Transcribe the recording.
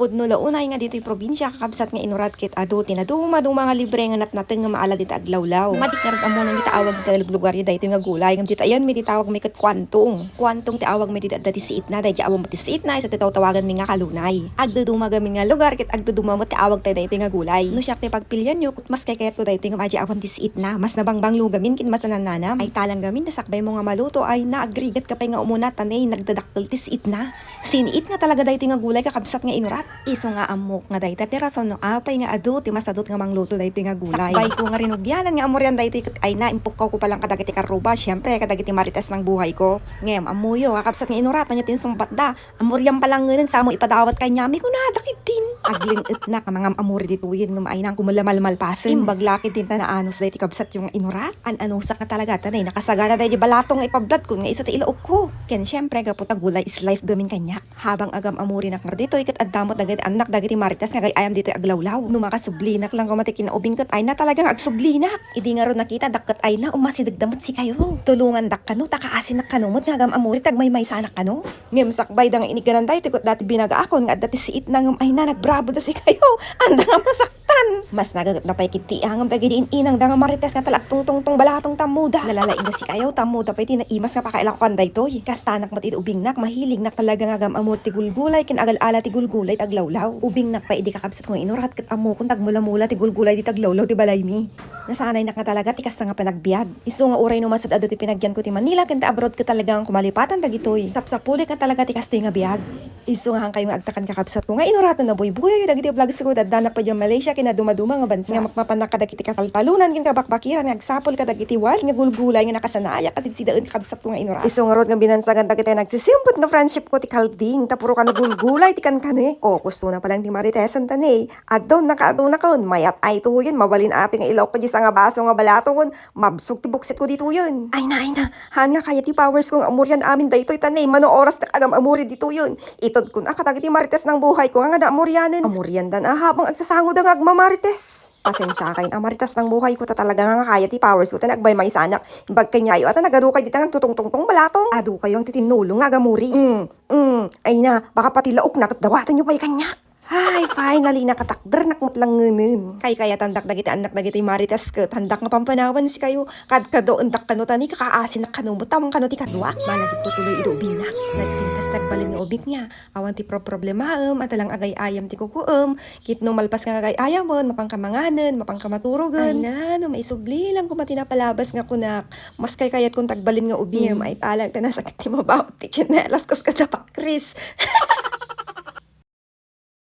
Pudno launay nga dito probinsya kakabsat nga inurat kit ado tinaduma do mga libre nga nat nating nga maala dito aglawlaw. Matik nga rin amo nang gitaawag dito lugar ya dito nga gulay ngam dito ayan may titawag may kat kwantong. Kwantong tiawag may dito dati siit na dahil awang mati siit na isa titaw-tawagan mi nga kalunay. Agduduma gamin nga lugar kit agduduma mo tiawag tayo dito nga gulay. No siya pagpilyan nyo kut mas kay kayat ko dito nga maji awan ti siit na mas nabangbang lugamin kin mas nananam. Ay talang gamin nasakbay mo nga maluto ay naagrigat ka pa nga umuna tanay nagdadakkel ti siit na. Siniit nga talaga dito nga gulay kakabsat nga inurat. Iso nga amok nga dayta ti rason no apay nga adu ti masadot nga mangluto dayto nga gulay. Sakbay ko nga rinugyanan nga amoryan dayto ay na impok ko palang kadagiti karuba syempre kadagiti marites ng buhay ko. Ngem amuyo kakabsat nga inurat nya tin sumbat da. Amoryan palang ngenen sa mo ipadawat kay nyami ko na dakit din. Agling et na ka mga amori dito yin ngem ay nang kumalamalmal pasen. Imbag din ta na anos dayti kabsat yung inurat. An anusak nga talaga tanay nakasagana dayti balatong nga ipablad ko nga isa ti ilaok ko. Ken syempre gaputa gulay is life gamin kanya. Habang agam amuri nak dito ikat addamot dagiti anak dagiti marites nga ayam dito aglawlaw. No makasublinak lang kumatikin na ubing kat ay na talagang agsublinak. Idi nga ron nakita dakkat ay na umasidag si kayo. Tulungan dak kano takaasin nak kanumot nga agam amuri tagmay may sanak kano. Ngem sakbay dang iniganan day tikot dati binagaakon nga dati siit na ay na nagbrabo da si kayo. Anda nga masaktan. Mas nagagat na pay kiti hangam dagiti inang da nga marites nga talak tung tung tung balatong tamuda. Nalalaing da si kayo tamuda pay tinaimas nga pakailan ko kanday toy. Kastanak matid ubing nak mahilig nak talaga nga agam amor ti gulgulay kin agal-ala ti gulgulay taglawlaw. Ubing nak pa idi kakabsat ko inurat kat amo kung tagmula-mula ti gulgulay ti taglawlaw ti balay mi. Nasanay na ka talaga ti kasta nga panagbiag. Iso nga uray no masad ado ti pinagyan ko ti Manila ken abroad ka talagang kumalipatan dagitoy. Sapsapuli ka talaga ti kasta nga biag. Iso nga hang kayo nga agtakan kakabsat ko. Nga inuratan na boy. Buhay dagiti vlogs ko dadana pa dyan Malaysia kina dumaduma nga bansa. Nga makmapanak ka dagiti kataltalunan kin kabakbakiran. Nga agsapol ka dagiti wal nga gulgulay nga nakasanaya. Kasi sidaan ti kabsat ko nga inurat. Iso nga binansagan dagiti nagsisimpot nga friendship ko ti kalding. Tapuro ka na gulgulay ti kan kane. O gusto na palang ti maritesan tani. Adon nakaadon na kon mayat ay tuyon mabalin ati nga ilaw ko di sa nga baso nga balaton mabsog ti buksit ko dito yun. Ay na ay na. Han nga kaya ti powers kong amuryan amin daytoy tanay. Mano oras na agam amuri dito yun. Itod kun akatag ti marites ng buhay ko nga nga na amuryanan. Amuryan dan ah habang agsasango da nga agmamarites. Pasensya kain ang maritas ng buhay ko ta talaga nga kaya ti powers ko ta nagbay may sanak. Imbag kanyayo at nagadu kay ditang tutong-tong-tong balatong. Adu kayo ang titinulong nga gamuri. Mm, mm, ay na, baka pati laok na dawatan nyo pa'y kanya. Ay, finally, nakatakder nakmot lang ngunin. Kay kaya tandak dagiti anak dagiti marites ka, tandak nga pampanawan si kayo. Kad kado undak kano tani kakaasin na kano mo tamang kano ti kadwa. Malagip ko tuloy ito ubing na. Nagtintas nagbalin nga ubing niya. Awan ti pro problemaem at alang agay ayam ti kukuem. Kit no malpas nga agay ayam mo, mapangkamanganen, mapangkamaturugan. Ay na, no maisubli lang kung matinapalabas nga kunak. Mas kay kayat kung tagbalin nga ubing. Ay talang tanasakit ti mabaw ti chinelas kas kadapak Chris.